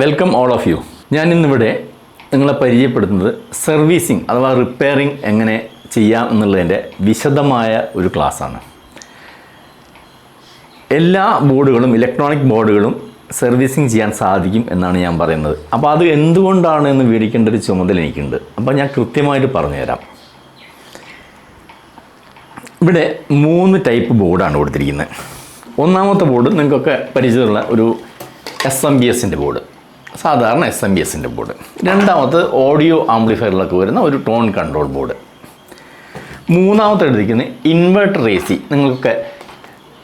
Welcome all of U ഞാൻ ഇന്നിവിടെ നിങ്ങളെ പരിചയപ്പെടുത്തുന്നത് സർവീസിങ് അഥവാ റിപ്പയറിംഗ് എങ്ങനെ ചെയ്യാം എന്നുള്ളതിന്റെ വിശദമായ ഒരു ക്ലാസ്സാണ്. എല്ലാ ബോർഡുകളും ഇലക്ട്രോണിക് ബോർഡുകളും സർവീസിങ് ചെയ്യാൻ സാധിക്കും എന്നാണ് ഞാൻ പറയുന്നത്. അപ്പോൾ അത് എന്തുകൊണ്ടാണ് എന്ന് വിവരിക്കേണ്ട ഒരു ചുമതല എനിക്കുണ്ട്. അപ്പോൾ ഞാൻ കൃത്യമായിട്ട് പറഞ്ഞുതരാം. ഇവിടെ മൂന്ന് ടൈപ്പ് ബോർഡാണ് കൊടുത്തിരിക്കുന്നത്. ഒന്നാമത്തെ ബോർഡ് നിങ്ങൾക്കൊക്കെ പരിചയമുള്ള ഒരു എസ് എം ബി എസിന്റെ ബോർഡ്. സാധാരണ എസ് എം ബി എസിന്റെ ബോർഡ് രണ്ടാമത് ഓഡിയോ ആംപ്ലിഫയറിലൊക്കെ വരുന്ന ഒരു ടോൺ കൺട്രോൾ ബോർഡ് മൂന്നാമത്തെ എടുത്തിരിക്കുന്നത് ഇൻവെർട്ടർ എ സി നിങ്ങൾക്കൊക്കെ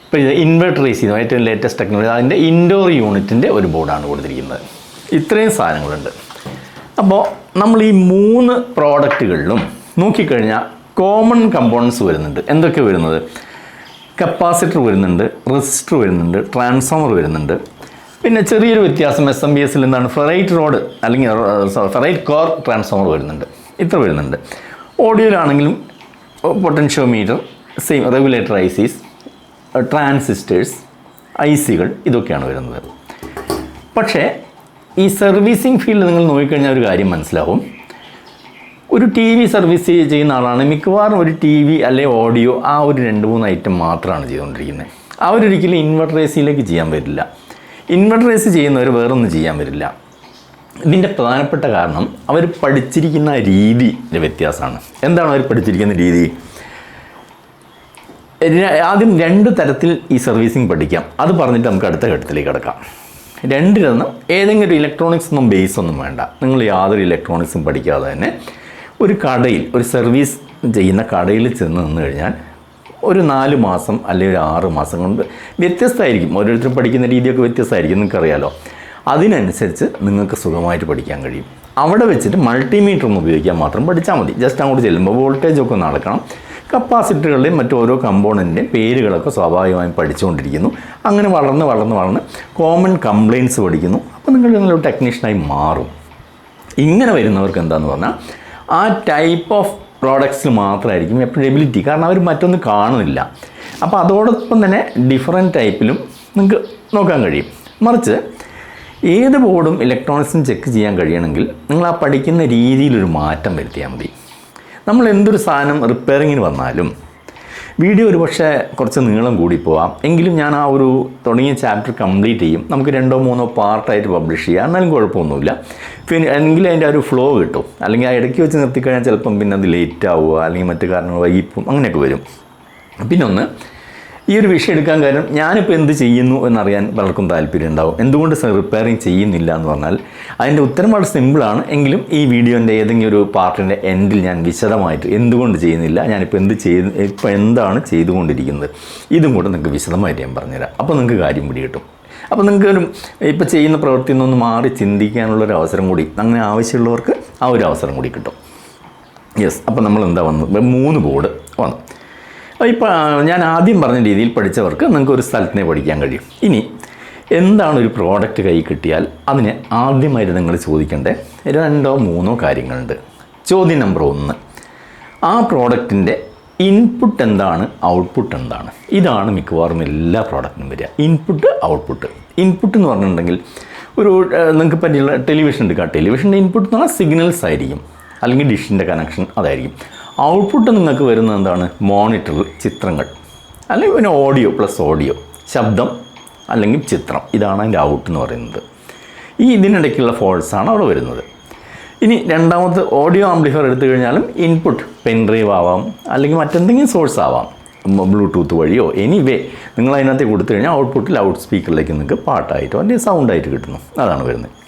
ഇപ്പോൾ ഇൻവെർട്ടർ എ സി ഏറ്റവും ലേറ്റസ്റ്റ് ടെക്നോളജി അതിന്റെ ഇൻഡോർ യൂണിറ്റിന്റെ ഒരു ബോർഡാണ് കൊടുത്തിരിക്കുന്നത്. ഇത്രയും സാധനങ്ങളുണ്ട്. അപ്പോൾ നമ്മൾ ഈ മൂന്ന് പ്രോഡക്റ്റുകളിലും നോക്കിക്കഴിഞ്ഞാൽ കോമൺ കമ്പോണൻസ് വരുന്നുണ്ട്. എന്തൊക്കെ വരുന്നത്? കപ്പാസിറ്റർ വരുന്നുണ്ട് റെസിസ്റ്റർ വരുന്നുണ്ട് ട്രാൻസ്ഫോമർ വരുന്നുണ്ട് പിന്നെ ചെറിയൊരു വ്യത്യാസം എസ് എം ബി എസിൽ നിന്നാണ് ഫെറൈറ്റ് റോഡ് അല്ലെങ്കിൽ ഫെറൈറ്റ് കോർ ട്രാൻസ്ഫോമർ വരുന്നുണ്ട്. ഇത്ര വരുന്നുണ്ട്. ഓഡിയോയിലാണെങ്കിലും potentiometer same regulator ICs Cs transistors I സികൾ ഇതൊക്കെയാണ് വരുന്നത്. പക്ഷേ ഈ സർവീസിങ് ഫീൽഡ് നിങ്ങൾ നോക്കിക്കഴിഞ്ഞാൽ ഒരു കാര്യം മനസ്സിലാവും. ഒരു ടി വി സർവീസ് ചെയ്യുന്ന ആളാണ് മിക്കവാറും ഒരു ടി വി അല്ലെ ഓഡിയോ ആ ഒരു രണ്ട് മൂന്ന് ഐറ്റം മാത്രമാണ് ചെയ്തുകൊണ്ടിരിക്കുന്നത്. അവരൊരിക്കലും ഇൻവെർട്ടർ എ സിയിലേക്ക് ചെയ്യാൻ പറ്റില്ല. ഇൻവെർട്ടർ എ സി ചെയ്യുന്നവർ വേറൊന്നും ചെയ്യാൻ വരില്ല. ഇതിന്റെ പ്രധാനപ്പെട്ട കാരണം അവർ പഠിച്ചിരിക്കുന്ന രീതിയുടെ വ്യത്യാസമാണ്. എന്താണ് അവർ പഠിച്ചിരിക്കുന്ന രീതി? ആദ്യം രണ്ട് തരത്തിൽ ഈ സർവീസിങ് പഠിക്കാം. അത് പറഞ്ഞിട്ട് നമുക്ക് അടുത്ത ഘട്ടത്തിലേക്ക് കിടക്കാം. രണ്ടിലൊന്നും ഏതെങ്കിലും ഒരു ഇലക്ട്രോണിക്സ് ഒന്നും ബേസ് ഒന്നും വേണ്ട. നിങ്ങൾ യാതൊരു ഇലക്ട്രോണിക്സും പഠിക്കാതെ തന്നെ ഒരു കടയിൽ ഒരു സർവീസ് ചെയ്യുന്ന കടയിൽ ചെന്ന് നിന്ന് കഴിഞ്ഞാൽ ഒരു നാല് മാസം അല്ലെങ്കിൽ ഒരു ആറ് മാസം കൊണ്ട് വ്യത്യസ്തമായിരിക്കും. ഓരോരുത്തരും പഠിക്കുന്ന രീതിയൊക്കെ വ്യത്യസ്തമായിരിക്കും. നിങ്ങൾക്കറിയാലോ. അതിനനുസരിച്ച് നിങ്ങൾക്ക് സുഖമായിട്ട് പഠിക്കാൻ കഴിയും. അവിടെ വെച്ചിട്ട് മൾട്ടിമീറ്റർ ഒന്ന് ഉപയോഗിക്കാൻ മാത്രം പഠിച്ചാൽ മതി. ജസ്റ്റ് അങ്ങോട്ട് ചെല്ലുമ്പോൾ വോൾട്ടേജ് ഒക്കെ ഒന്ന് കപ്പാസിറ്ററുകളുടെയും മറ്റോരോ കമ്പോണന്റിന്റെയും പേരുകളൊക്കെ സ്വാഭാവികമായും പഠിച്ചുകൊണ്ടിരിക്കുന്നു. അങ്ങനെ വളർന്ന് വളർന്ന് വളർന്ന് കോമൺ കംപ്ലയിൻസ് പഠിക്കുന്നു. അപ്പോൾ നിങ്ങൾ നല്ലൊരു ടെക്നീഷ്യനായി മാറും. ഇങ്ങനെ വരുന്നവർക്ക് എന്താണെന്ന് പറഞ്ഞാൽ ആ ടൈപ്പ് ഓഫ് പ്രോഡക്ട്സിൽ മാത്രമായിരിക്കും എപ്പോഴും എബിലിറ്റി കാരണം അവർ മറ്റൊന്നും കാണുന്നില്ല. അപ്പോൾ അതോടൊപ്പം തന്നെ ഡിഫറെന്റ് ടൈപ്പിലും നിങ്ങൾക്ക് നോക്കാൻ കഴിയും. മറിച്ച് ഏത് ബോർഡും ഇലക്ട്രോണിക്സും ചെക്ക് ചെയ്യാൻ കഴിയണമെങ്കിൽ നിങ്ങൾ ആ പഠിക്കുന്ന രീതിയിലൊരു മാറ്റം വരുത്തിയാൽ മതി. നമ്മൾ എന്തൊരു സാധനം റിപ്പയറിങ്ങിന് വന്നാലും വീഡിയോ ഒരു പക്ഷേ കുറച്ച് നീളം കൂടി പോവാം. എങ്കിലും ഞാൻ ആ ഒരു തുടങ്ങിയ ചാപ്റ്റർ കംപ്ലീറ്റ് ചെയ്യും. നമുക്ക് രണ്ടോ മൂന്നോ പാർട്ടായിട്ട് പബ്ലിഷ് ചെയ്യാം. എന്നാലും കുഴപ്പമൊന്നുമില്ല. പിന്നെ എങ്കിലും അതിന്റെ ഒരു ഫ്ലോ കിട്ടും. അല്ലെങ്കിൽ ആ ഇടയ്ക്ക് വെച്ച് നിർത്തിക്കഴിഞ്ഞാൽ ചിലപ്പം പിന്നെ അത് ലേറ്റ് ആവുക അല്ലെങ്കിൽ മറ്റു കാരണങ്ങൾ വൈകിപ്പും അങ്ങനെയൊക്കെ വരും. പിന്നെ ഒന്ന് ഈ ഒരു വിഷയം എടുക്കാൻ കാരണം ഞാനിപ്പോൾ എന്ത് ചെയ്യുന്നു എന്നറിയാൻ പലർക്കും താല്പര്യം ഉണ്ടാവും. എന്തുകൊണ്ട് റിപ്പയറിങ് ചെയ്യുന്നില്ല എന്ന് പറഞ്ഞാൽ അതിന്റെ ഉത്തരം വളരെ സിമ്പിളാണ് എങ്കിലും ഈ വീഡിയോന്റെ ഏതെങ്കിലും ഒരു പാർട്ടിന്റെ എൻഡിൽ ഞാൻ വിശദമായിട്ട് എന്തുകൊണ്ട് ചെയ്യുന്നില്ല ഞാനിപ്പോൾ എന്ത് ചെയ്ത് ഇപ്പോൾ എന്താണ് ചെയ്തുകൊണ്ടിരിക്കുന്നത് ഇതും കൂടെ നിങ്ങൾക്ക് വിശദമായിട്ട് ഞാൻ പറഞ്ഞുതരാം. അപ്പോൾ നിങ്ങൾക്ക് കാര്യം പിടി കിട്ടും. അപ്പോൾ നിങ്ങൾക്ക് ഒരു ഇപ്പോൾ ചെയ്യുന്ന പ്രവൃത്തി നിന്നൊന്ന് മാറി ചിന്തിക്കാനുള്ളൊരു അവസരം കൂടി അങ്ങനെ ആവശ്യമുള്ളവർക്ക് ആ ഒരു അവസരം കൂടി കിട്ടും. യെസ് അപ്പോൾ നമ്മൾ എന്താ വന്നത് മൂന്ന് ബോർഡ് വന്നു. ഇപ്പോൾ ഞാൻ ആദ്യം പറഞ്ഞ രീതിയിൽ പഠിച്ചവർക്ക് നിങ്ങൾക്ക് ഒരു സ്ഥലത്തിനെ പഠിക്കാൻ കഴിയും. ഇനി എന്താണ് ഒരു പ്രോഡക്റ്റ് കൈ കിട്ടിയാൽ അതിന് ആദ്യമായിട്ട് നിങ്ങൾ ചോദിക്കേണ്ട രണ്ടോ മൂന്നോ കാര്യങ്ങളുണ്ട്. ചോദ്യം നമ്പർ ഒന്ന് ആ പ്രോഡക്റ്റിന്റെ ഇൻപുട്ട് എന്താണ് ഔട്ട്പുട്ട് എന്താണ്? ഇതാണ് മിക്കവാറും എല്ലാ പ്രോഡക്റ്റിനും വരിക. ഇൻപുട്ട് ഔട്ട്പുട്ട് ഇൻപുട്ട് എന്ന് പറഞ്ഞിട്ടുണ്ടെങ്കിൽ ഒരു നിങ്ങൾക്ക് പറ്റിയുള്ള ടെലിവിഷൻ എടുക്കുക ടെലിവിഷന്റെ ഇൻപുട്ട് എന്ന് പറഞ്ഞാൽ സിഗ്നൽസ് ആയിരിക്കും. അല്ലെങ്കിൽ ഡിഷിന്റെ കണക്ഷൻ അതായിരിക്കും. ഔട്ട്പുട്ട് നിങ്ങൾക്ക് വരുന്നത് എന്താണ്? മോണിറ്ററിൽ ചിത്രങ്ങൾ. അല്ലെങ്കിൽ പിന്നെ ഓഡിയോ പ്ലസ് ഓഡിയോ ശബ്ദം അല്ലെങ്കിൽ ചിത്രം. ഇതാണ് അതിന്റെ ഔട്ട് എന്ന് പറയുന്നത്. ഈ ഇതിനിടയ്ക്കുള്ള ഫോൾസാണ് അവിടെ വരുന്നത്. ഇനി രണ്ടാമത്തെ ഓഡിയോ ആംപ്ലിഫയർ എടുത്തു കഴിഞ്ഞാലും ഇൻപുട്ട് പെൻഡ്രൈവ് ആവാം. അല്ലെങ്കിൽ മറ്റെന്തെങ്കിലും സോഴ്സ് ആവാം. ബ്ലൂടൂത്ത് വഴിയോ എനി വേ നിങ്ങൾ അതിനകത്ത് കൊടുത്തു കഴിഞ്ഞാൽ ഔട്ട്പുട്ടിൽ ഔട്ട് സ്പീക്കറിലേക്ക് നിങ്ങൾക്ക് പാട്ടായിട്ടോ അല്ലെങ്കിൽ സൗണ്ടായിട്ട് കിട്ടുന്നു. അതാണ് വരുന്നത്.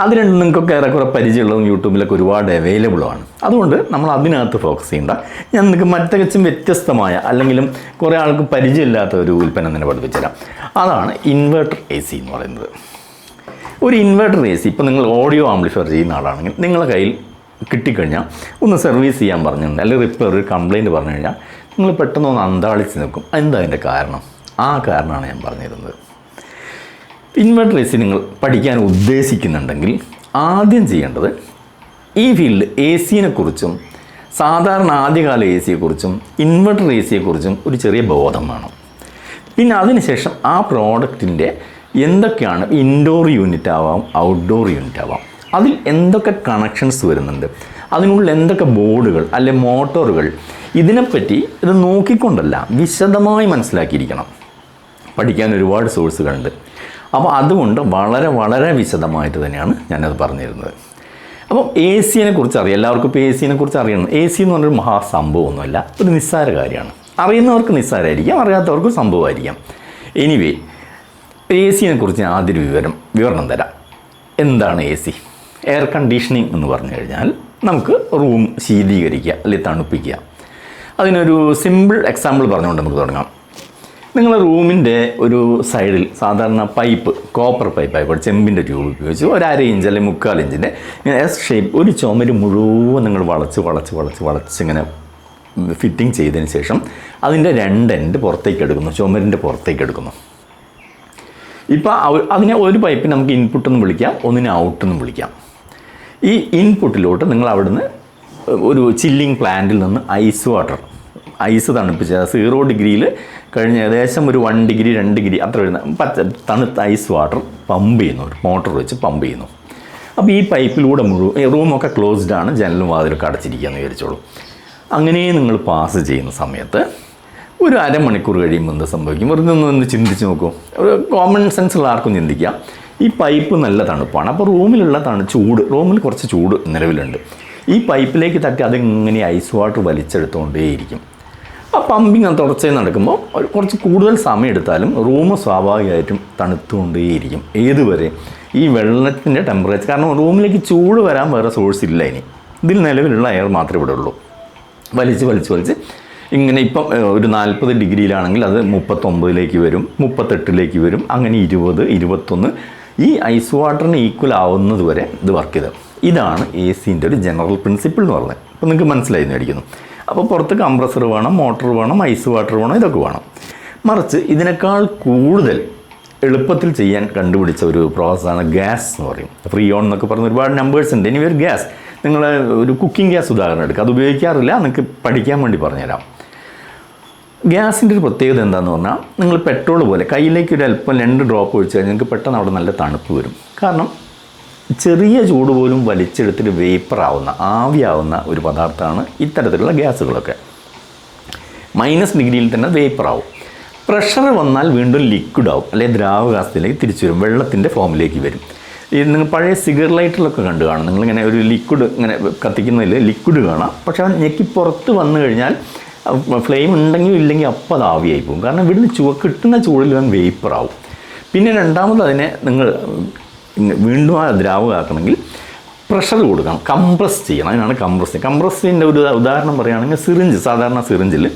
അത് രണ്ടും നിങ്ങൾക്കൊക്കെ ഏറെക്കുറെ പരിചയമുള്ളതും യൂട്യൂബിലൊക്കെ ഒരുപാട് അവൈലബിളുമാണ് അതുകൊണ്ട് നമ്മൾ അതിനകത്ത് ഫോക്കസ് ചെയ്യേണ്ട. ഞാൻ നിങ്ങൾക്ക് മറ്റകച്ചും വ്യത്യസ്തമായ അല്ലെങ്കിലും കുറേ ആൾക്ക് പരിചയമില്ലാത്ത ഒരു ഉൽപ്പന്നം തന്നെ പഠിപ്പിച്ചുതരാം. അതാണ് ഇൻവെർട്ടർ എ സി എന്ന് പറയുന്നത്. ഒരു ഇൻവെർട്ടർ എ സി ഇപ്പോൾ നിങ്ങൾ ഓഡിയോ ആംപ്ലിഫയർ ചെയ്യുന്ന ആളാണെങ്കിൽ നിങ്ങളുടെ കയ്യിൽ കിട്ടിക്കഴിഞ്ഞാൽ ഒന്ന് സർവീസ് ചെയ്യാൻ പറഞ്ഞിട്ടുണ്ട്. അല്ലെങ്കിൽ റിപ്പയർ ഒരു കംപ്ലയിന്റ് പറഞ്ഞു കഴിഞ്ഞാൽ നിങ്ങൾ പെട്ടെന്ന് ഒന്ന് അന്താളിച്ച് നിൽക്കും. എന്താ അതിന്റെ കാരണം? ആ കാരണമാണ് ഞാൻ പറഞ്ഞിരുന്നത്. ഇൻവെർട്ടർ എ സി നിങ്ങൾ പഠിക്കാൻ ഉദ്ദേശിക്കുന്നുണ്ടെങ്കിൽ ആദ്യം ചെയ്യേണ്ടത് ഈ ഫീൽഡ് എ സിനെക്കുറിച്ചും സാധാരണ ആദ്യകാല എ സിയെക്കുറിച്ചും ഇൻവെർട്ടർ എ സിയെക്കുറിച്ചും ഒരു ചെറിയ ബോധം വേണം. പിന്നെ അതിനുശേഷം ആ പ്രോഡക്റ്റിന്റെ എന്തൊക്കെയാണ് ഇൻഡോർ യൂണിറ്റ് ആവാം ഔട്ട്ഡോർ യൂണിറ്റ് ആവാം അതിൽ എന്തൊക്കെ കണക്ഷൻസ് വരുന്നുണ്ട് അതിനുള്ളിൽ എന്തൊക്കെ ബോർഡുകൾ അല്ലെ മോട്ടോറുകൾ ഇതിനെപ്പറ്റി ഇത് നോക്കിക്കൊണ്ടല്ല വിശദമായി മനസ്സിലാക്കിയിരിക്കണം. പഠിക്കാൻ ഒരുപാട് സോഴ്സുകളുണ്ട്. അപ്പോൾ അതുകൊണ്ട് വളരെ വളരെ വിശദമായിട്ട് തന്നെയാണ് ഞാനത് പറഞ്ഞിരുന്നത്. അപ്പം എ സിനെ കുറിച്ച് അറിയാം. എല്ലാവർക്കും ഇപ്പോൾ എ സിനെ കുറിച്ച് അറിയണം. എ സി എന്ന് പറഞ്ഞൊരു മഹാസംഭവമൊന്നുമല്ല. ഒരു നിസ്സാര കാര്യമാണ്. അറിയുന്നവർക്ക് നിസ്സാരമായിരിക്കാം അറിയാത്തവർക്ക് സംഭവമായിരിക്കാം. എനിവേ എ സിനെ കുറിച്ച് ഞാൻ ആദ്യം വിവരം വിവരണം തരാം. എന്താണ് എ സി എയർ കണ്ടീഷനിങ് എന്ന് പറഞ്ഞു കഴിഞ്ഞാൽ നമുക്ക് റൂം ശീതീകരിക്കുക അല്ലെങ്കിൽ തണുപ്പിക്കുക. അതിനൊരു സിമ്പിൾ എക്സാമ്പിൾ പറഞ്ഞുകൊണ്ട് നമുക്ക് തുടങ്ങാം. നിങ്ങൾ റൂമിന്റെ ഒരു സൈഡിൽ സാധാരണ പൈപ്പ് കോപ്പർ പൈപ്പ് ആയിക്കോട്ടെ ചെമ്പിന്റെ ട്യൂബ് ഉപയോഗിച്ച് ഒരു അര ഇഞ്ച് അല്ലെങ്കിൽ മുക്കാൽ ഇഞ്ചിന്റെ ഇങ്ങനെ എസ് ഷേപ്പ് ഒരു ചുമര് മുഴുവൻ നിങ്ങൾ വളച്ച് വളച്ച് വളച്ച് വളച്ച് ഇങ്ങനെ ഫിറ്റിംഗ് ചെയ്തതിന് ശേഷം അതിന്റെ രണ്ട് എൻഡ് പുറത്തേക്ക് എടുക്കുന്നു ചുമരിന്റെ പുറത്തേക്ക് എടുക്കുന്നു. ഇപ്പോൾ അതിനെ ഒരു പൈപ്പ് നമുക്ക് ഇൻപുട്ട് എന്ന് വിളിക്കാം ഒന്നിനെ ഔട്ട് എന്ന് വിളിക്കാം. ഈ ഇൻപുട്ടിലോട്ട് നിങ്ങൾ അവിടുന്ന് ഒരു ചില്ലിങ് പ്ലാന്റിൽ നിന്ന് ഐസ് വാട്ടർ ഐസ് തണുപ്പിച്ച് സീറോ ഡിഗ്രിയിൽ കഴിഞ്ഞ ഏകദേശം ഒരു വൺ ഡിഗ്രി രണ്ട് ഡിഗ്രി അത്ര വരുന്ന പച്ച തണുത്ത ഐസ് വാട്ടർ പമ്പ് ചെയ്യുന്നു. ഒരു മോട്ടർ വെച്ച് പമ്പ് ചെയ്യുന്നു. അപ്പോൾ ഈ പൈപ്പിലൂടെ മുഴുവൻ റൂമൊക്കെ ക്ലോസ്ഡ് ആണ്. ജനലും വാതിലൊക്കെ അടച്ചിരിക്കുകയെന്ന് വിചാരിച്ചോളൂ. അങ്ങനെ നിങ്ങൾ പാസ് ചെയ്യുന്ന സമയത്ത് ഒരു അരമണിക്കൂർ കഴിയുമ്പോൾ എന്ത് സംഭവിക്കും? വെറുതെ ഒന്ന് ചിന്തിച്ച് നോക്കൂ. ഒരു കോമൺ സെൻസ് ഉള്ള ആർക്കും ചിന്തിക്കാം. ഈ പൈപ്പ് നല്ല തണുപ്പാണ്. അപ്പോൾ റൂമിലുള്ള തണു ചൂട് റൂമിൽ കുറച്ച് ചൂട് നിലവിലുണ്ട്. ഈ പൈപ്പിലേക്ക് തട്ടി അതിങ്ങനെ ഐസ് വാട്ടർ വലിച്ചെടുത്തുകൊണ്ടേയിരിക്കും ആ പമ്പിങ് തുടർച്ചയായി നടക്കുമ്പോൾ ഒരു കുറച്ച് കൂടുതൽ സമയം എടുത്താലും റൂം സ്വാഭാവികമായിട്ടും തണുത്തുകൊണ്ടേയിരിക്കും ഏതുവരെ. ഈ വെള്ളത്തിന്റെ ടെമ്പറേച്ചർ കാരണം റൂമിലേക്ക് ചൂട് വരാൻ വേറെ സോഴ്സ് ഇല്ല ഇനി. ഇതിൽ നിലവിലുള്ള എയർ മാത്രമേ ഇവിടെ ഉള്ളൂ. വലിച്ച് വലിച്ച് വലിച്ച് ഇങ്ങനെ ഇപ്പം ഒരു നാൽപ്പത് ഡിഗ്രിയിലാണെങ്കിൽ അത് മുപ്പത്തൊമ്പതിലേക്ക് വരും മുപ്പത്തെട്ടിലേക്ക് വരും അങ്ങനെ ഇരുപത് ഇരുപത്തൊന്ന്. ഈ ഐസ് വാട്ടറിന് ഈക്വൽ ആവുന്നത് വരെ ഇത് വർക്ക് ചെയ്തത് ഇതാണ് എ സിന്റെ ഒരു ജനറൽ പ്രിൻസിപ്പിൾ എന്ന് പറയുന്നത് അപ്പോൾ നിങ്ങൾക്ക് മനസ്സിലായി എന്ന് അപ്പോൾ പുറത്ത് കംപ്രസർ വേണം മോട്ടർ വേണം ഐസ് വാട്ടർ വേണം ഇതൊക്കെ വേണം. മറിച്ച് ഇതിനേക്കാൾ കൂടുതൽ എളുപ്പത്തിൽ ചെയ്യാൻ കണ്ടുപിടിച്ച ഒരു പ്രോസസ്സാണ് ഗ്യാസ് എന്ന് പറയും. ഫ്രീ ഓൺ എന്നൊക്കെ പറഞ്ഞ ഒരുപാട് നമ്പേഴ്സ് ഉണ്ട്. ഇനി ഒരു ഗ്യാസ്. നിങ്ങൾ ഒരു കുക്കിംഗ് ഗ്യാസ് ഉദാഹരണം എടുക്കുക അത് ഉപയോഗിക്കാറില്ല. നിങ്ങൾക്ക് പഠിക്കാൻ വേണ്ടി പറഞ്ഞുതരാം. ഗ്യാസിന്റെ ഒരു പ്രത്യേകത എന്താണെന്ന് പറഞ്ഞാൽ നിങ്ങൾ പെട്രോൾ പോലെ കയ്യിലേക്ക് ഒരു അല്പം രണ്ട് ഡ്രോപ്പ് ഒഴിച്ച് കഴിഞ്ഞാൽ നിങ്ങൾക്ക് പെട്ടെന്ന് അവിടെ നല്ല തണുപ്പ് വരും. കാരണം ചെറിയ ചൂട് പോലും വലിച്ചെടുത്തിട്ട് വേപ്പറാവുന്ന ആവിയാവുന്ന ഒരു പദാർത്ഥമാണ് ഇത്തരത്തിലുള്ള ഗ്യാസുകളൊക്കെ. മൈനസ് ഡിഗ്രിയിൽ തന്നെ വേപ്പറാവും. പ്രഷർ വന്നാൽ വീണ്ടും ലിക്വിഡ് ആവും അല്ലെങ്കിൽ ദ്രാവകാസ്ഥയിലേക്ക് തിരിച്ചു വരും വെള്ളത്തിന്റെ ഫോമിലേക്ക് വരും. ഈ നിങ്ങൾ പഴയ സിഗർ ലൈറ്റിലൊക്കെ കണ്ടു കാണും. നിങ്ങളിങ്ങനെ ഒരു ലിക്വിഡ് ഇങ്ങനെ കത്തിക്കുന്നതിൽ ലിക്വിഡ് കാണാം. പക്ഷേ അത് ഞെക്കി പുറത്ത് വന്നു കഴിഞ്ഞാൽ ഫ്ലെയിം ഉണ്ടെങ്കിലും ഇല്ലെങ്കിൽ അപ്പോൾ അത് ആവിയായി പോകും. കാരണം ഇവിടുന്ന് ചുവ കിട്ടുന്ന ചൂടിൽ അവൻ വേപ്പറാവും. പിന്നെ രണ്ടാമത് അതിനെ നിങ്ങൾ വീണ്ടും ആ ദ്രാവകമാക്കണമെങ്കിൽ പ്രഷർ കൊടുക്കണം. കംപ്രസ് ചെയ്യണം. അതിനാണ് കംപ്രസ് കംപ്രസിന്റെ ഒരു ഉദാഹരണം പറയുകയാണെങ്കിൽ സിറിഞ്ച് സാധാരണ സിറിഞ്ചിൽ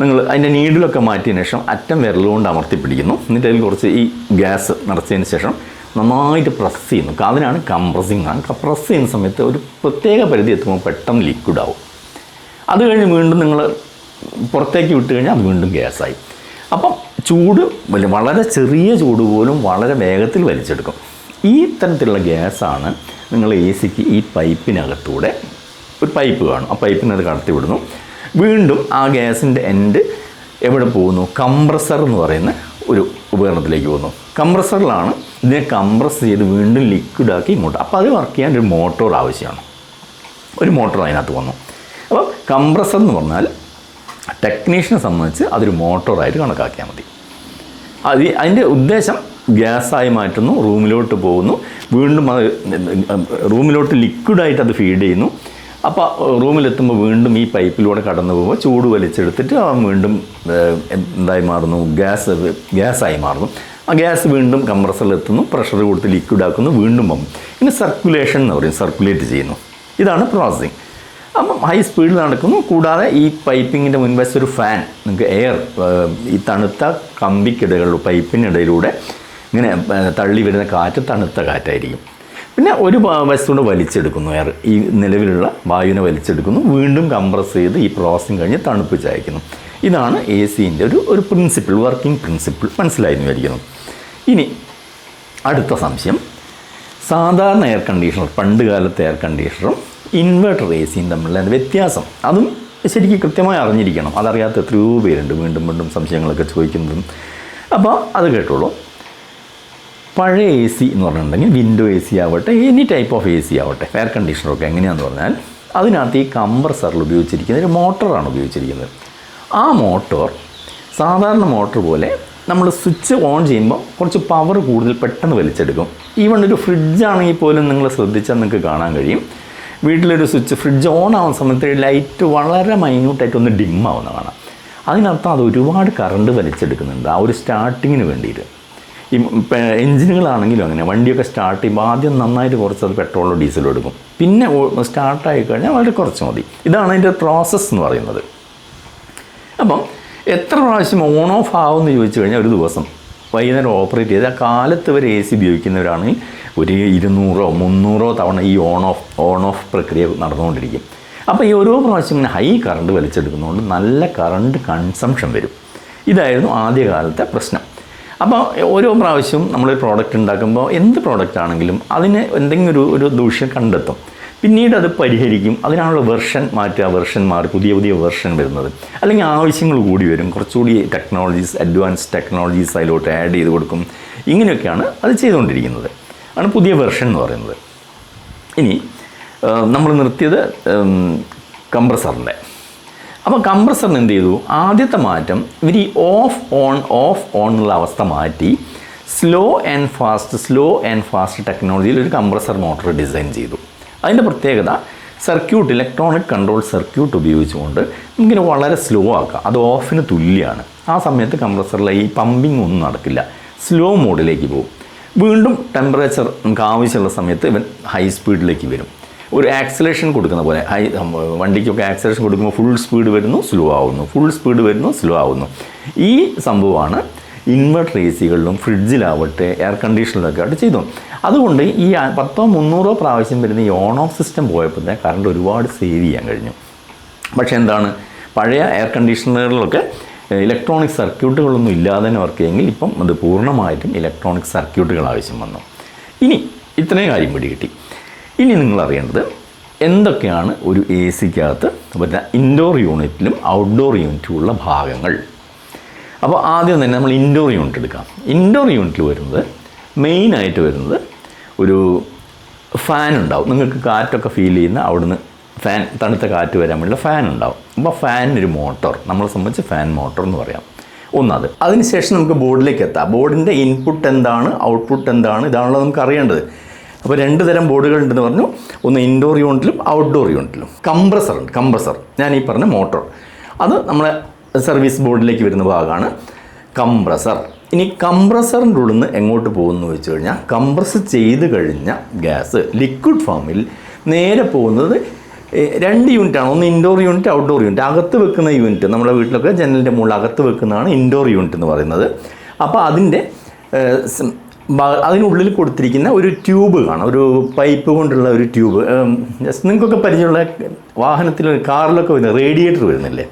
നിങ്ങൾ അതിന്റെ നീഡിലൊക്കെ മാറ്റിയതിന് ശേഷം അറ്റം വിരലുകൊണ്ട് അമർത്തി പിടിക്കുന്നു. എന്നിട്ട് അതിൽ കുറച്ച് ഈ ഗ്യാസ് നിറച്ചതിന് ശേഷം നന്നായിട്ട് പ്രസ് ചെയ്യുന്നു. അതിനാണ് കംപ്രസിങ് ആണ് പ്രസ് ചെയ്യുന്ന സമയത്ത് ഒരു പ്രത്യേക പരിധി എത്തുമ്പോൾ പെട്ടെന്ന് ലിക്വിഡ് ആവും. അത് കഴിഞ്ഞ് വീണ്ടും നിങ്ങൾ പുറത്തേക്ക് വിട്ട് കഴിഞ്ഞാൽ അത് വീണ്ടും ഗ്യാസായി. അപ്പം ചൂട് വളരെ ചെറിയ ചൂട് പോലും വളരെ വേഗത്തിൽ വലിച്ചെടുക്കും. ഈ തരത്തിലുള്ള ഗ്യാസാണ് നിങ്ങൾ എ സിക്ക് ഈ പൈപ്പിനകത്തൂടെ ഒരു പൈപ്പ് കാണും. ആ പൈപ്പിനത് കടത്തി വിടുന്നു. വീണ്ടും ആ ഗ്യാസിന്റെ എൻഡ് എവിടെ പോകുന്നു? കംപ്രസർ എന്ന് പറയുന്ന ഒരു ഉപകരണത്തിലേക്ക് പോകുന്നു. കംപ്രസറിലാണ് ഇതിനെ കംപ്രസ് ചെയ്ത് വീണ്ടും ലിക്വിഡാക്കി ഇങ്ങോട്ട്. അപ്പോൾ അത് വർക്ക് ചെയ്യാൻ ഒരു മോട്ടോർ ആവശ്യമാണ്. ഒരു മോട്ടോർ അതിനകത്ത് വന്നു. അപ്പോൾ കംപ്രസർ എന്ന് പറഞ്ഞാൽ ടെക്നീഷ്യനെ സംബന്ധിച്ച് അതൊരു മോട്ടോറായിട്ട് കണക്കാക്കിയാൽ മതി. അത് അതിന്റെ ഉദ്ദേശം ഗ്യാസായി മാറ്റുന്നു റൂമിലോട്ട് പോകുന്നു. വീണ്ടും റൂമിലോട്ട് ലിക്വിഡായിട്ട് അത് ഫീഡ് ചെയ്യുന്നു. അപ്പോൾ റൂമിലെത്തുമ്പോൾ വീണ്ടും ഈ പൈപ്പിലൂടെ കടന്നു പോകുമ്പോൾ ചൂട് വലിച്ചെടുത്തിട്ട് അവൻ വീണ്ടും എന്തായി മാറുന്നു ഗ്യാസ് ഗ്യാസായി മാറുന്നു. ആ ഗ്യാസ് വീണ്ടും കംപ്രസറിലെത്തുന്നു പ്രഷർ കൊടുത്ത് ലിക്വിഡ് ആക്കുന്നു വീണ്ടും പോകും പിന്നെ സർക്കുലേഷൻ എന്ന് പറയും സർക്കുലേറ്റ് ചെയ്യുന്നു. ഇതാണ് പ്രോസസ്സിങ്. അപ്പം ഹൈ സ്പീഡിൽ നടക്കുന്നു കൂടാതെ ഈ പൈപ്പിങ്ങിന്റെ മുൻവശത്ത് ഒരു ഫാൻ നിങ്ങൾക്ക് എയർ ഈ തണുത്ത കമ്പിക്കിടകളിലൂടെ പൈപ്പിനിടയിലൂടെ ഇങ്ങനെ തള്ളി വരുന്ന കാറ്റ് തണുത്ത കാറ്റായിരിക്കും. പിന്നെ ഒരു വ- വലിച്ചെടുക്കുന്നു. എയർ ഈ നിലവിലുള്ള വായുവിനെ വലിച്ചെടുക്കുന്നു. വീണ്ടും കംപ്രസ് ചെയ്ത് ഈ പ്രോസസ്സിങ് കഴിഞ്ഞ് തണുപ്പിച്ച് അയക്കുന്നു ഇതാണ് എ സിന്റെ ഒരു ഒരു പ്രിൻസിപ്പിൾ വർക്കിംഗ് പ്രിൻസിപ്പിൾ മനസ്സിലായി വിചാരിക്കുന്നു. ഇനി അടുത്ത സംശയം. സാധാരണ എയർ കണ്ടീഷണർ പണ്ട് കാലത്തെ എയർ കണ്ടീഷണറും ഇൻവെർട്ടർ എ സിയും തമ്മിലുള്ള വ്യത്യാസം. അതും ശരിക്കും കൃത്യമായി അറിഞ്ഞിരിക്കണം. അതറിയാത്ത എത്രയോ പേരുണ്ട്. വീണ്ടും വീണ്ടും സംശയങ്ങളൊക്കെ ചോദിക്കുന്നതും. അപ്പോൾ അത് കേട്ടോളൂ. പഴയ എ സി എന്ന് പറഞ്ഞിട്ടുണ്ടെങ്കിൽ വിൻഡോ എ സി ആവട്ടെ any type of A C ആവട്ടെ എയർ കണ്ടീഷണറൊക്കെ എങ്ങനെയാണെന്ന് പറഞ്ഞാൽ അതിനകത്ത് ഈ കംപ്രസറിൽ ഉപയോഗിച്ചിരിക്കുന്ന ഒരു മോട്ടറാണ് ഉപയോഗിച്ചിരിക്കുന്നത്. ആ മോട്ടോർ സാധാരണ മോട്ടോർ പോലെ നമ്മൾ സ്വിച്ച് ഓൺ ചെയ്യുമ്പോൾ കുറച്ച് പവർ കൂടുതൽ പെട്ടെന്ന് വലിച്ചെടുക്കും. ഈവൺ ഒരു ഫ്രിഡ്ജ് ആണെങ്കിൽ പോലും നിങ്ങൾ ശ്രദ്ധിച്ചാൽ നിങ്ങൾക്ക് കാണാൻ കഴിയും. വീട്ടിലൊരു സ്വിച്ച് ഫ്രിഡ്ജ് ഓൺ ആവുന്ന സമയത്ത് ലൈറ്റ് വളരെ മൈന്യൂട്ടായിട്ട് ഒന്ന് ഡിം ആവുന്ന കാണാം അതിനർത്ഥം അത് ഒരുപാട് കറണ്ട് വലിച്ചെടുക്കുന്നുണ്ട്. ആ ഒരു സ്റ്റാർട്ടിങ്ങിന് വേണ്ടിയിട്ട്. ഈ എൻജിനുകളാണെങ്കിലും അങ്ങനെ വണ്ടിയൊക്കെ സ്റ്റാർട്ട് ചെയ്യുമ്പോൾ ആദ്യം നന്നായിട്ട് കുറച്ച് അത് പെട്രോളോ ഡീസലോ എടുക്കും. പിന്നെ സ്റ്റാർട്ടായി കഴിഞ്ഞാൽ വളരെ കുറച്ച് മതി. ഇതാണ് അതിന്റെ പ്രോസസ്സ് എന്ന് പറയുന്നത്. അപ്പം എത്ര പ്രാവശ്യം ഓൺ ഓഫ് ആവുമെന്ന് ചോദിച്ചു കഴിഞ്ഞാൽ ഒരു ദിവസം. വൈകുന്നേരം ഓപ്പറേറ്റ് ചെയ്ത് ആ കാലത്ത് വരെ എ സി ഉപയോഗിക്കുന്നവരാണെങ്കിൽ ഒരു ഇരുന്നൂറോ മുന്നൂറോ തവണ ഈ ഓൺ ഓഫ് ഓൺ ഓഫ് പ്രക്രിയ നടന്നുകൊണ്ടിരിക്കും. അപ്പോൾ ഈ ഓരോ പ്രാവശ്യം ഇങ്ങനെ ഹൈ കറണ്ട് വലിച്ചെടുക്കുന്നതുകൊണ്ട് നല്ല കറണ്ട് കൺസംഷൻ വരും. ഇതായിരുന്നു ആദ്യകാലത്തെ പ്രശ്നം. അപ്പോൾ ഓരോ പ്രാവശ്യവും നമ്മളൊരു പ്രോഡക്റ്റ് ഉണ്ടാക്കുമ്പോൾ എന്ത് പ്രോഡക്റ്റ് ആണെങ്കിലും അതിന് എന്തെങ്കിലും ഒരു ഒരു ദൂഷ്യം കണ്ടെത്തും. പിന്നീട് അത് പരിഹരിക്കും. അതിനാണുള്ള വെർഷൻ മാറ്റുക വെർഷൻ മാറി പുതിയ പുതിയ വെർഷൻ വരുന്നത്. അല്ലെങ്കിൽ ആവശ്യങ്ങൾ കൂടി വരും. കുറച്ചുകൂടി ടെക്നോളജീസ് അഡ്വാൻസ് ടെക്നോളജീസ് അതിലോട്ട് ആഡ് ചെയ്ത് കൊടുക്കും. ഇങ്ങനെയൊക്കെയാണ് അത് ചെയ്തുകൊണ്ടിരിക്കുന്നത്. ആണ് പുതിയ വെർഷൻ എന്ന് പറയുന്നത്. ഇനി നമ്മൾ നിർത്തിയത് കംപ്രസറിന്റെ അപ്പോൾ കംപ്രസറിന് എന്ത് ചെയ്തു ആദ്യത്തെ മാറ്റം ഇവർ ഈ ഓഫ് ഓൺ ഓഫ് ഓൺ എന്നുള്ള അവസ്ഥ മാറ്റി slow and fast slow and fast ടെക്നോളജിയിൽ ഒരു കംപ്രസർ മോട്ടോർ ഡിസൈൻ ചെയ്തു. അതിന്റെ പ്രത്യേകത സർക്യൂട്ട് ഇലക്ട്രോണിക് കൺട്രോൾ സർക്യൂട്ട് ഉപയോഗിച്ചുകൊണ്ട് നമുക്കിനെ വളരെ സ്ലോ ആക്കാം. അത് ഓഫിന് തുല്യമാണ് ആ സമയത്ത് കംപ്രസറിലെ ഈ പമ്പിങ് ഒന്നും നടക്കില്ല. സ്ലോ മോഡിലേക്ക് പോകും. വീണ്ടും ടെമ്പറേച്ചർ നമുക്ക് ആവശ്യമുള്ള സമയത്ത് ഇവൻ ഹൈ സ്പീഡിലേക്ക് വരും. ഒരു ആക്സലേഷൻ കൊടുക്കുന്ന പോലെ. ഹൈ വണ്ടിക്കൊക്കെ ആക്സലേഷൻ കൊടുക്കുമ്പോൾ ഫുൾ സ്പീഡ് വരുന്നു സ്ലോ ആവുന്നു. ഫുൾ സ്പീഡ് വരുന്നു സ്ലോ ആവുന്നു. ഈ സംഭവമാണ് ഇൻവെർട്ടർ എ സികളിലും ഫ്രിഡ്ജിലാവട്ടെ എയർ കണ്ടീഷനിലൊക്കെ ആയിട്ട് ചെയ്തു അതുകൊണ്ട് ഈ പത്തോ മുന്നൂറോ പ്രാവശ്യം വരുന്ന ഈ ഓൺ ഓഫ് സിസ്റ്റം പോയപ്പോൾ തന്നെ കറണ്ട് ഒരുപാട് സേവ് ചെയ്യാൻ കഴിഞ്ഞു. പക്ഷേ എന്താണ്? പഴയ എയർ കണ്ടീഷണറുകളിലൊക്കെ ഇലക്ട്രോണിക് സർക്യൂട്ടുകളൊന്നും ഇല്ലാതെ തന്നെ വർക്ക് ചെയ്യുമെങ്കിൽ ഇപ്പം അത് പൂർണമായിട്ടും ഇലക്ട്രോണിക് സർക്യൂട്ടുകൾ ആവശ്യം വന്നു. ഇനി ഇത്രയും കാര്യം പിടി കിട്ടി ഇനി നിങ്ങൾ അറിയേണ്ടത് എന്തൊക്കെയാണ് ഒരു എ സിക്കകത്ത് പറ്റുന്ന ഇൻഡോർ യൂണിറ്റിലും ഔട്ട്ഡോർ യൂണിറ്റിലും ഉള്ള ഭാഗങ്ങൾ. അപ്പോൾ ആദ്യം തന്നെ നമ്മൾ ഇൻഡോർ യൂണിറ്റ് എടുക്കാം. ഇൻഡോർ യൂണിറ്റിൽ വരുന്നത് മെയിനായിട്ട് വരുന്നത് ഒരു ഫാൻ ഉണ്ടാവും. നിങ്ങൾക്ക് കാറ്റൊക്കെ ഫീൽ ചെയ്യുന്ന അവിടുന്ന് ഫാൻ തണുത്ത കാറ്റ് വരാൻ വേണ്ടിയുള്ള ഫാൻ ഉണ്ടാവും. അപ്പോൾ ഫാനിനൊരു മോട്ടോർ നമ്മളെ സംബന്ധിച്ച് ഫാൻ മോട്ടോർ എന്ന് പറയാം. ഒന്നത്. അതിനുശേഷം നമുക്ക് ബോർഡിലേക്ക് എത്താം. ബോർഡിന്റെ ഇൻപുട്ട് എന്താണ് ഔട്ട്പുട്ട് എന്താണ് ഇതാണല്ലോ നമുക്ക് അറിയേണ്ടത്. അപ്പോൾ രണ്ട് തരം ബോർഡുകൾ ഉണ്ടെന്ന് പറഞ്ഞു. ഒന്ന് ഇൻഡോർ യൂണിറ്റിലും ഔട്ട്ഡോർ യൂണിറ്റിലും കംപ്രസർ ഉണ്ട് കംപ്രസർ ഞാൻ ഈ പറഞ്ഞ മോട്ടോർ അത് നമ്മളെ സർവീസ് ബോർഡിലേക്ക് വരുന്ന ഭാഗമാണ് കംപ്രസർ ഇനി കംപ്രസറിന്റെ ഉള്ളിൽ നിന്ന് എങ്ങോട്ട് പോകുന്നു വെച്ച് കഴിഞ്ഞാൽ കംപ്രസ് ചെയ്ത് കഴിഞ്ഞ ഗ്യാസ് ലിക്വിഡ് ഫോമിൽ നേരെ പോകുന്നത് രണ്ട് യൂണിറ്റാണ് ഒന്ന് ഇൻഡോർ യൂണിറ്റ് ഔട്ട്ഡോർ യൂണിറ്റ് അകത്ത് വെക്കുന്ന യൂണിറ്റ് നമ്മുടെ വീട്ടിലൊക്കെ ജനലിന്റെ മുകളിൽ അകത്ത് വെക്കുന്നതാണ് ഇൻഡോർ യൂണിറ്റ് എന്ന് പറയുന്നത്. അപ്പോൾ അതിന്റെ അതിനുള്ളിൽ കൊടുത്തിരിക്കുന്ന ഒരു ട്യൂബ് കാണാം. ഒരു പൈപ്പ് കൊണ്ടുള്ള ഒരു ട്യൂബ്. നിങ്ങൾക്കൊക്കെ പരിചയമുള്ള വാഹനത്തിൽ കാറിലൊക്കെ വരുന്ന റേഡിയേറ്റർ വരുന്നില്ലേ?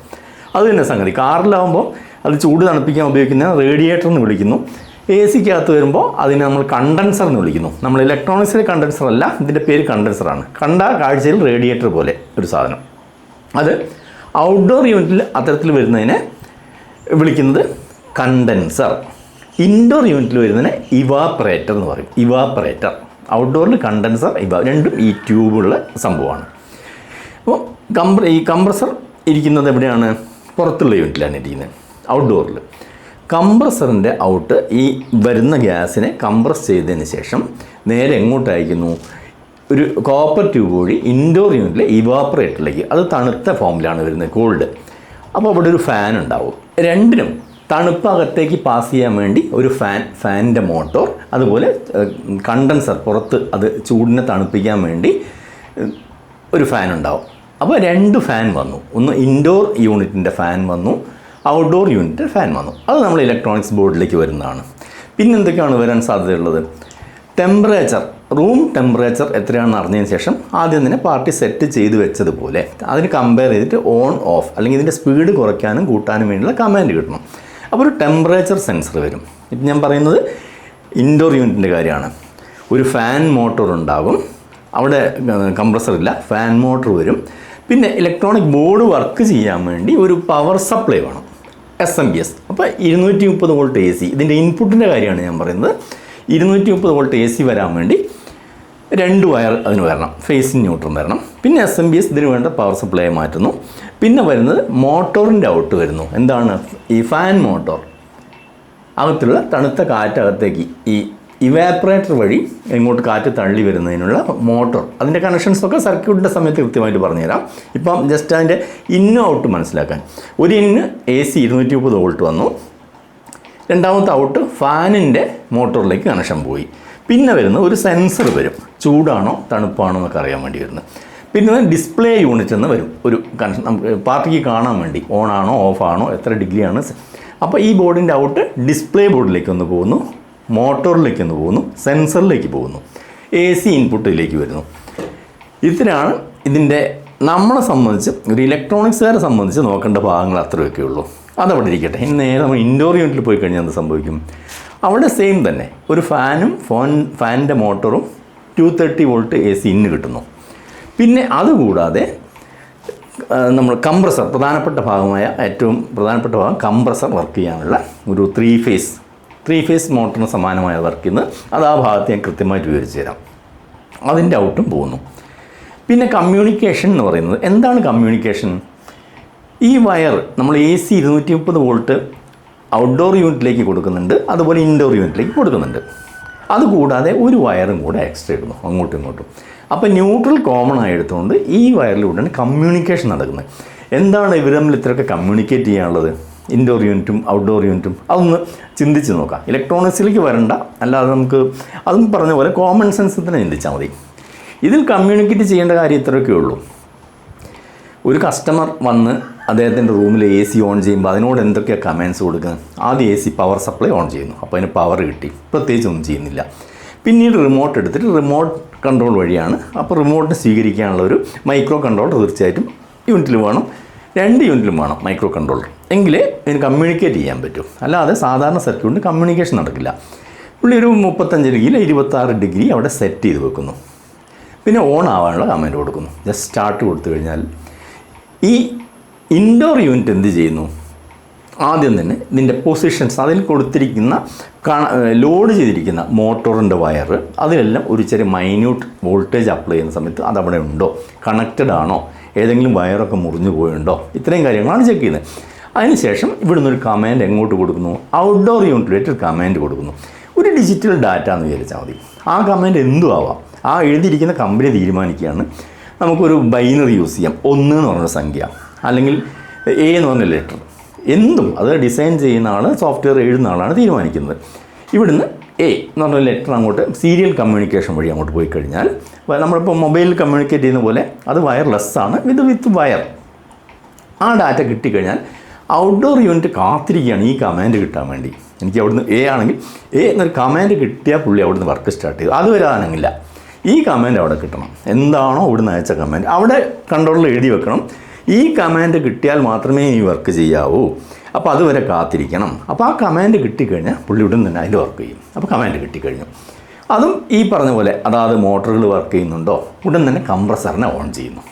അത് തന്നെ സംഗതി. കാറിലാവുമ്പോൾ അത് ചൂട് തണുപ്പിക്കാൻ ഉപയോഗിക്കുന്ന റേഡിയേറ്റർ എന്ന് വിളിക്കുന്നു. എ സിക്കകത്ത് വരുമ്പോൾ അതിനെ നമ്മൾ കണ്ടൻസർ എന്ന് വിളിക്കുന്നു. നമ്മൾ ഇലക്ട്രോണിക്സിലെ കണ്ടൻസർ അല്ല ഇതിന്റെ പേര് കണ്ടൻസറാണ് കണ്ട കാഴ്ചയിൽ റേഡിയേറ്റർ പോലെ ഒരു സാധനം. അത് ഔട്ട്ഡോർ യൂണിറ്റിൽ അത്തരത്തിൽ വരുന്നതിനെ വിളിക്കുന്നത് കണ്ടൻസർ. ഇൻഡോർ യൂണിറ്റിൽ വരുന്നതിന് ഇവാപ്പറേറ്റർ എന്ന് പറയും. ഇവാപ്പറേറ്റർ ഔട്ട്ഡോറിൽ കണ്ടൻസർ ഇവ രണ്ടും ഈ ട്യൂബുള്ള സംഭവമാണ്. അപ്പോൾ കംപ്ര ഈ കംപ്രസർ ഇരിക്കുന്നത് എവിടെയാണ്? പുറത്തുള്ള യൂണിറ്റിലാണ് ഇരിക്കുന്നത്. ഔട്ട്ഡോറിൽ കംപ്രസറിന്റെ ഔട്ട് ഈ വരുന്ന ഗ്യാസിനെ കംപ്രസ് ചെയ്തതിന് ശേഷം നേരെ എങ്ങോട്ട് അയക്കുന്നു? ഒരു കോപ്പർ ട്യൂബ് വഴി ഇൻഡോർ യൂണിറ്റിലെ ഇവാപ്പറേറ്ററിലേക്ക് അത് തണുത്ത ഫോമിലാണ് വരുന്നത് കോൾഡ് അപ്പോൾ അവിടെ ഒരു ഫാൻ ഉണ്ടാവും. രണ്ടിനും തണുപ്പ് അകത്തേക്ക് പാസ് ചെയ്യാൻ വേണ്ടി ഒരു ഫാൻ ഫാനിന്റെ മോട്ടോർ അതുപോലെ കണ്ടൻസർ പുറത്ത് അത് ചൂടിനെ തണുപ്പിക്കാൻ വേണ്ടി ഒരു ഫാൻ ഉണ്ടാവും. അപ്പോൾ രണ്ട് ഫാൻ വന്നു. ഒന്ന് ഇൻഡോർ യൂണിറ്റിന്റെ ഫാൻ വന്നു ഔട്ട്ഡോർ യൂണിറ്റ് ഫാൻ വന്നു. അത് നമ്മൾ ഇലക്ട്രോണിക്സ് ബോർഡിലേക്ക് വരുന്നതാണ്. പിന്നെ എന്തൊക്കെയാണ് വരാൻ സാധ്യതയുള്ളത്? ടെമ്പറേച്ചർ. റൂം ടെമ്പറേച്ചർ എത്രയാണെന്ന് അറിഞ്ഞതിന് ശേഷം ആദ്യം തന്നെ പാർട്ടി സെറ്റ് ചെയ്ത് വെച്ചതുപോലെ അതിന് കമ്പയർ ചെയ്തിട്ട് ഓൺ ഓഫ് അല്ലെങ്കിൽ ഇതിന്റെ സ്പീഡ് കുറയ്ക്കാനും കൂട്ടാനും വേണ്ടിയുള്ള കമാൻഡ് കിട്ടണം. അപ്പോൾ ഒരു ടെമ്പറേച്ചർ സെൻസർ വരും. ഇപ്പം ഞാൻ പറയുന്നത് ഇൻഡോർ യൂണിറ്റിന്റെ കാര്യമാണ്. ഒരു ഫാൻ മോട്ടോർ ഉണ്ടാകും. അവിടെ കംപ്രസർ ഇല്ല. ഫാൻ മോട്ടോർ വരും. പിന്നെ ഇലക്ട്രോണിക് ബോർഡ് വർക്ക് ചെയ്യാൻ വേണ്ടി ഒരു പവർ സപ്ലൈ വേണം. എസ് എം ബി എസ് അപ്പോൾ ഇരുന്നൂറ്റി മുപ്പത് വോൾട്ട് എ സി ഇതിന്റെ ഇൻപുട്ടിന്റെ കാര്യമാണ് ഞാൻ പറയുന്നത്. ഇരുന്നൂറ്റി മുപ്പത് വോൾട്ട് എ സി വരാൻ വേണ്ടി രണ്ട് വയർ അതിന് വരണം. ഫേസിങ് ന്യൂട്രൺ വരണം. പിന്നെ എസ് എം ബി എസ് ഇതിന് വേണ്ട പവർ സപ്ലൈ മാറ്റുന്നു. പിന്നെ വരുന്നത് മോട്ടോറിന്റെ ഔട്ട് വരുന്നു. എന്താണ്? ഈ ഫാൻ മോട്ടോർ അകത്തുള്ള തണുത്ത കാറ്റകത്തേക്ക് ഈ ഇവാപ്പറേറ്റർ വഴി ഇങ്ങോട്ട് കാറ്റ് തള്ളി വരുന്നതിനുള്ള മോട്ടോർ അതിന്റെ കണക്ഷൻസൊക്കെ സർക്യൂട്ടിന്റെ സമയത്ത് കൃത്യമായിട്ട് പറഞ്ഞുതരാം. ഇപ്പം ജസ്റ്റ് അതിന്റെ ഇന്നും ഔട്ട് മനസ്സിലാക്കാൻ. ഒരു ഇന്ന് എ സി ഇരുന്നൂറ്റി മുപ്പത് വോൾട്ട് വന്നു. രണ്ടാമത്തെ ഔട്ട് ഫാനിന്റെ മോട്ടോറിലേക്ക് കണക്ഷൻ പോയി. പിന്നെ വരുന്ന ഒരു സെൻസർ വരും. ചൂടാണോ തണുപ്പാണോ എന്നൊക്കെ അറിയാൻ വേണ്ടി വരുന്നത്. പിന്നെ ഡിസ്പ്ലേ യൂണിറ്റ് എന്ന് വരും. ഒരു കണക്ഷൻ നമുക്ക് പാർട്ടിക്ക് കാണാൻ വേണ്ടി. ഓഫ് ആണോ എത്ര ഡിഗ്രിയാണ് അപ്പോൾ ഈ ബോർഡിന്റെ ഔട്ട് ഡിസ്പ്ലേ ബോർഡിലേക്ക് ഒന്ന് പോകുന്നു. മോട്ടോറിലേക്ക് ഒന്ന് പോകുന്നു. സെൻസറിലേക്ക് പോകുന്നു. എ സി ഇൻപുട്ടിലേക്ക് വരുന്നു. ഇതിനാണ് ഇതിന്റെ നമ്മളെ സംബന്ധിച്ച് ഒരു ഇലക്ട്രോണിക്സുകാരെ സംബന്ധിച്ച് നോക്കേണ്ട ഭാഗങ്ങൾ അത്രയൊക്കെ ഉള്ളൂ. അതവിടെ ഇരിക്കട്ടെ. ഇനി നേരെ നമ്മൾ ഇൻഡോർ യൂണിറ്റിൽ പോയി കഴിഞ്ഞാൽ എന്ത് സംഭവിക്കും? അവിടെ സെയിം തന്നെ. ഒരു ഫാനും ഫോൺ ഫാനിന്റെ മോട്ടറും two thirty volt A C ഇന്ന് കിട്ടുന്നു. പിന്നെ അതുകൂടാതെ നമ്മൾ കംപ്രസർ പ്രധാനപ്പെട്ട ഭാഗമായ ഏറ്റവും പ്രധാനപ്പെട്ട ഭാഗം കംപ്രസർ വർക്ക് ചെയ്യാനുള്ള ഒരു ത്രീ ഫേസ് ത്രീ ഫേസ് മോട്ടറിന് സമാനമായ വർക്ക് ചെയ്യുന്നത് അത് ആ ഭാഗത്ത് ഞാൻ കൃത്യമായിട്ട് വിവരിച്ചു തരാം. അതിന്റെ ഔട്ടും പോകുന്നു. പിന്നെ കമ്മ്യൂണിക്കേഷൻ എന്ന് പറയുന്നത് എന്താണ് കമ്മ്യൂണിക്കേഷൻ ഈ വയർ നമ്മൾ എ സി ഇരുന്നൂറ്റി മുപ്പത് വോൾട്ട് ഔട്ട്ഡോർ യൂണിറ്റിലേക്ക് കൊടുക്കുന്നുണ്ട് അതുപോലെ ഇൻഡോർ യൂണിറ്റിലേക്ക് കൊടുക്കുന്നുണ്ട്. അതുകൂടാതെ ഒരു വയറും കൂടെ എക്സ്ട്രാ ഇടുന്നു അങ്ങോട്ടും ഇങ്ങോട്ടും. അപ്പോൾ ന്യൂട്രൽ കോമൺ ആയെടുത്തുകൊണ്ട് ഈ വയറിലൂടെയാണ് കമ്മ്യൂണിക്കേഷൻ നടക്കുന്നത്. എന്താണ് ഇവർ തമ്മിൽ ഇത്രയൊക്കെ കമ്മ്യൂണിക്കേറ്റ് ചെയ്യാനുള്ളത്? ഇൻഡോർ യൂണിറ്റും ഔട്ട്ഡോർ യൂണിറ്റും അതൊന്ന് ചിന്തിച്ച് നോക്കാം. ഇലക്ട്രോണിക്സിലേക്ക് വരണ്ട അല്ലാതെ നമുക്ക് അതും പറഞ്ഞ പോലെ കോമൺ സെൻസ് തന്നെ ചിന്തിച്ചാൽ മതി. ഇതിൽ കമ്മ്യൂണിക്കേറ്റ് ചെയ്യേണ്ട കാര്യം ഇത്രയൊക്കെ ഉള്ളൂ. ഒരു കസ്റ്റമർ വന്ന് അദ്ദേഹത്തിന്റെ റൂമിൽ എ സി ഓൺ ചെയ്യുമ്പോൾ അതിനോട് എന്തൊക്കെയാണ് കമാൻഡ്സ് കൊടുക്കുന്നത് ആദ്യം A C power supply on ചെയ്യുന്നു. അപ്പോൾ അതിന് പവർ കിട്ടി. പ്രത്യേകിച്ച് ഒന്നും ചെയ്യുന്നില്ല. പിന്നീട് റിമോട്ട് എടുത്തിട്ട് റിമോട്ട് കൺട്രോൾ വഴിയാണ്. അപ്പോൾ റിമോട്ടിന് സ്വീകരിക്കാനുള്ള ഒരു മൈക്രോ കൺട്രോളർ തീർച്ചയായിട്ടും യൂണിറ്റിൽ വേണം. രണ്ട് യൂണിറ്റിലും വേണം മൈക്രോ കൺട്രോളർ എങ്കിലേ ഇതിന് കമ്മ്യൂണിക്കേറ്റ് ചെയ്യാൻ പറ്റും. അല്ലാതെ സാധാരണ സർക്യൂട്ടിന് കമ്മ്യൂണിക്കേഷൻ നടക്കില്ല. പുള്ളി ഒരു മുപ്പത്തഞ്ച് ഡിഗ്രി ഇരുപത്താറ് ഡിഗ്രി അവിടെ സെറ്റ് ചെയ്ത് വെക്കുന്നു. പിന്നെ ഓൺ ആവാനുള്ള കമന്റ് കൊടുക്കുന്നു. ജസ്റ്റ് സ്റ്റാർട്ട് കൊടുത്തു കഴിഞ്ഞാൽ ഈ ഇൻഡോർ യൂണിറ്റ് എന്ത് ചെയ്യുന്നു? ആദ്യം തന്നെ ഇതിന്റെ പൊസിഷൻസ് അതിൽ കൊടുത്തിരിക്കുന്ന ലോഡ് ചെയ്തിരിക്കുന്ന മോട്ടോറിന്റെ വയർ അതിലെല്ലാം ഒരു ചെറിയ മൈന്യൂട്ട് വോൾട്ടേജ് അപ്ലൈ ചെയ്യുന്ന സമയത്ത് അതവിടെ ഉണ്ടോ? കണക്റ്റഡ് ആണോ? ഏതെങ്കിലും വയറൊക്കെ മുറിഞ്ഞു പോയുണ്ടോ ഇത്രയും കാര്യങ്ങളാണ് ചെക്ക് ചെയ്യുന്നത്. അതിനുശേഷം ഇവിടുന്ന് ഒരു കമാൻഡ് എങ്ങോട്ട് കൊടുക്കുന്നു? ഔട്ട്ഡോർ യൂണിറ്റിലേക്ക് ഒരു കമാൻഡ് കൊടുക്കുന്നു. ഒരു ഡിജിറ്റൽ ഡാറ്റ എന്ന് വിചാരിച്ചാൽ മതി. ആ കമാൻഡ് എന്തും ആവാം. ആ എഴുതിയിരിക്കുന്ന കമ്പനി തീരുമാനിക്കുകയാണ്. നമുക്കൊരു ബൈനറി യൂസ് ചെയ്യാം. ഒന്ന് എന്ന് പറഞ്ഞ സംഖ്യ. അല്ലെങ്കിൽ എ എന്ന് പറഞ്ഞ ലെറ്റർ എന്തും അത് ഡിസൈൻ ചെയ്യുന്ന ആൾ സോഫ്റ്റ്വെയർ എഴുതുന്ന ആളാണ് തീരുമാനിക്കുന്നത്. ഇവിടുന്ന് എ എന്ന് പറഞ്ഞ ലെറ്റർ അങ്ങോട്ട് സീരിയൽ കമ്മ്യൂണിക്കേഷൻ വഴി അങ്ങോട്ട് പോയി കഴിഞ്ഞാൽ നമ്മളിപ്പോൾ മൊബൈലിൽ കമ്മ്യൂണിക്കേറ്റ് ചെയ്യുന്ന പോലെ അത് വയർലെസ് ആണ് ഇത് വിത്ത് വയർ ആ ഡാറ്റ കിട്ടിക്കഴിഞ്ഞാൽ ഔട്ട്ഡോർ യൂണിറ്റ് കാത്തിരിക്കുകയാണ് ഈ കമാൻഡ് കിട്ടാൻ വേണ്ടി. എനിക്ക് അവിടുന്ന് എ ആണെങ്കിൽ എ എന്നൊരു കമാൻഡ് കിട്ടിയാൽ പുള്ളി അവിടുന്ന് വർക്ക് സ്റ്റാർട്ട് ചെയ്തു. അത് വരാനാണെങ്കില്ല ഈ കമാൻഡ് അവിടെ കിട്ടണം. എന്താണോ അവിടുന്ന് അയച്ച കമാൻഡ് അവിടെ കൺട്രോളിൽ എഴുതി വെക്കണം. ഈ കമാൻഡ് കിട്ടിയാൽ മാത്രമേ ഈ വർക്ക് ചെയ്യാവൂ. അപ്പോൾ അതുവരെ കാത്തിരിക്കണം. അപ്പോൾ ആ കമാൻഡ് കിട്ടിക്കഴിഞ്ഞാൽ പുള്ളി ഉടൻ തന്നെ അതിൽ വർക്ക് ചെയ്യും. അപ്പോൾ കമാൻഡ് കിട്ടിക്കഴിഞ്ഞു. അതും ഈ പറഞ്ഞ പോലെ അതാത് മോട്ടറുകൾ വർക്ക് ചെയ്യുന്നുണ്ടോ? ഉടൻ തന്നെ കംപ്രസറിനെ ഓൺ ചെയ്യുന്നു.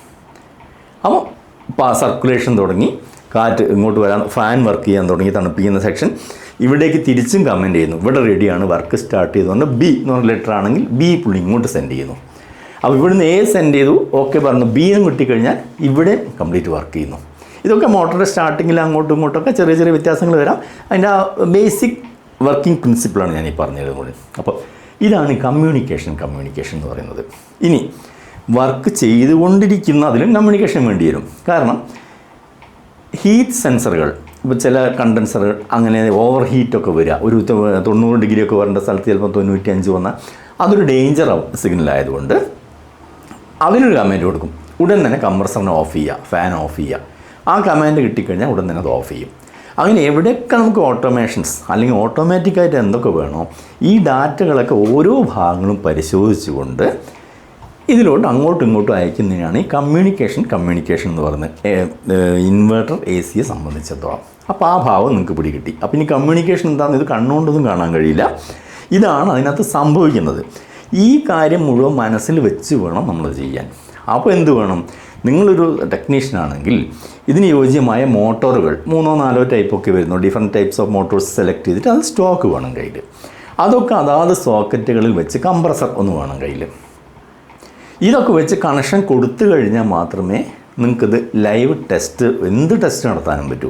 അപ്പോൾ സർക്കുലേഷൻ തുടങ്ങി കാറ്റ് ഇങ്ങോട്ട് വരാൻ ഫാൻ വർക്ക് ചെയ്യാൻ തുടങ്ങി തണുപ്പിക്കുന്ന സെക്ഷൻ ഇവിടേക്ക് തിരിച്ചും കമന്റ് ചെയ്യുന്നു. ഇവിടെ റെഡിയാണ് വർക്ക് സ്റ്റാർട്ട് ചെയ്തുകൊണ്ട് ബി എന്ന് പറഞ്ഞ ലെറ്റർ ആണെങ്കിൽ ബി പുള്ളി ഇങ്ങോട്ട് സെൻഡ് ചെയ്യുന്നു. അപ്പോൾ ഇവിടുന്ന് എ സെൻഡ് ചെയ്തു. ഓക്കെ പറഞ്ഞു. ബി എന്ന് കിട്ടിക്കഴിഞ്ഞാൽ ഇവിടെ കംപ്ലീറ്റ് വർക്ക് ചെയ്യുന്നു. ഇതൊക്കെ മോട്ടറുടെ സ്റ്റാർട്ടിങ്ങിൽ അങ്ങോട്ടും ഇങ്ങോട്ടൊക്കെ ചെറിയ ചെറിയ വ്യത്യാസങ്ങൾ വരാം. അതിന്റെ ആ ബേസിക് വർക്കിംഗ് പ്രിൻസിപ്പിളാണ് ഞാൻ ഈ പറഞ്ഞത് കൂടി. അപ്പോൾ ഇതാണ് കമ്മ്യൂണിക്കേഷൻ കമ്മ്യൂണിക്കേഷൻ എന്ന് പറയുന്നത്. ഇനി വർക്ക് ചെയ്തുകൊണ്ടിരിക്കുന്ന അതിലും കമ്മ്യൂണിക്കേഷൻ വേണ്ടി വരും. കാരണം ഹീറ്റ് സെൻസറുകൾ ഇപ്പോൾ ചില കണ്ടൻസറുകൾ അങ്ങനെ ഓവർ ഹീറ്റൊക്കെ വരിക. ഒരു തൊണ്ണൂറ് ഡിഗ്രി ഒക്കെ വരേണ്ട സ്ഥലത്ത് ചിലപ്പോൾ തൊണ്ണൂറ്റി അഞ്ച് വന്നാൽ അതൊരു ഡേഞ്ചർ സിഗ്നൽ ആയതുകൊണ്ട്. അതിനൊരു കമന്റ് കൊടുക്കും. ഉടൻ തന്നെ കംപ്രസറിനെ ഓഫ് ചെയ്യുക ഫാൻ ഓഫ് ചെയ്യുക ആ കമാൻഡ് കിട്ടിക്കഴിഞ്ഞാൽ ഉടൻ തന്നെ അത് ഓഫ് ചെയ്യും. അങ്ങനെ എവിടെയൊക്കെ നമുക്ക് ഓട്ടോമേഷൻസ് അല്ലെങ്കിൽ ഓട്ടോമാറ്റിക്കായിട്ട് എന്തൊക്കെ വേണോ ഈ ഡാറ്റകളൊക്കെ ഓരോ ഭാഗങ്ങളും പരിശോധിച്ചുകൊണ്ട് ഇതിലോട്ട് അങ്ങോട്ടും ഇങ്ങോട്ടും അയക്കുന്നതിനാണ് ഈ കമ്മ്യൂണിക്കേഷൻ കമ്മ്യൂണിക്കേഷൻ എന്ന് പറയുന്നത്. ഇൻവേർട്ടർ എ സിയെ സംബന്ധിച്ചിടത്തോളം. അപ്പോൾ ആ ഭാവം നിങ്ങൾക്ക് പിടികിട്ടി. അപ്പോൾ ഇനി കമ്മ്യൂണിക്കേഷൻ എന്താണെന്ന് ഇത് കണ്ണുകൊണ്ടൊന്നും കാണാൻ കഴിയില്ല. ഇതാണ് അതിനകത്ത് സംഭവിക്കുന്നത്. ഈ കാര്യം മുഴുവൻ മനസ്സിൽ വെച്ച് വേണം നമ്മൾ ചെയ്യാൻ. അപ്പോൾ എന്ത് വേണം? നിങ്ങളൊരു ടെക്നീഷ്യനാണെങ്കിൽ ഇതിന് യോജ്യമായ മോട്ടോറുകൾ മൂന്നോ നാലോ ടൈപ്പൊക്കെ വരുന്നു. Different types of motors select ചെയ്തിട്ട് അത് സ്റ്റോക്ക് വേണം കയ്യിൽ അതൊക്കെ അതാത് സോക്കറ്റുകളിൽ വെച്ച് കംപ്രസർ ഒന്ന് വേണം കയ്യിൽ ഇതൊക്കെ വെച്ച് കണക്ഷൻ കൊടുത്തു കഴിഞ്ഞാൽ മാത്രമേ നിങ്ങൾക്കിത് ലൈവ് ടെസ്റ്റ് എന്ത് ടെസ്റ്റ് നടത്താനും പറ്റൂ.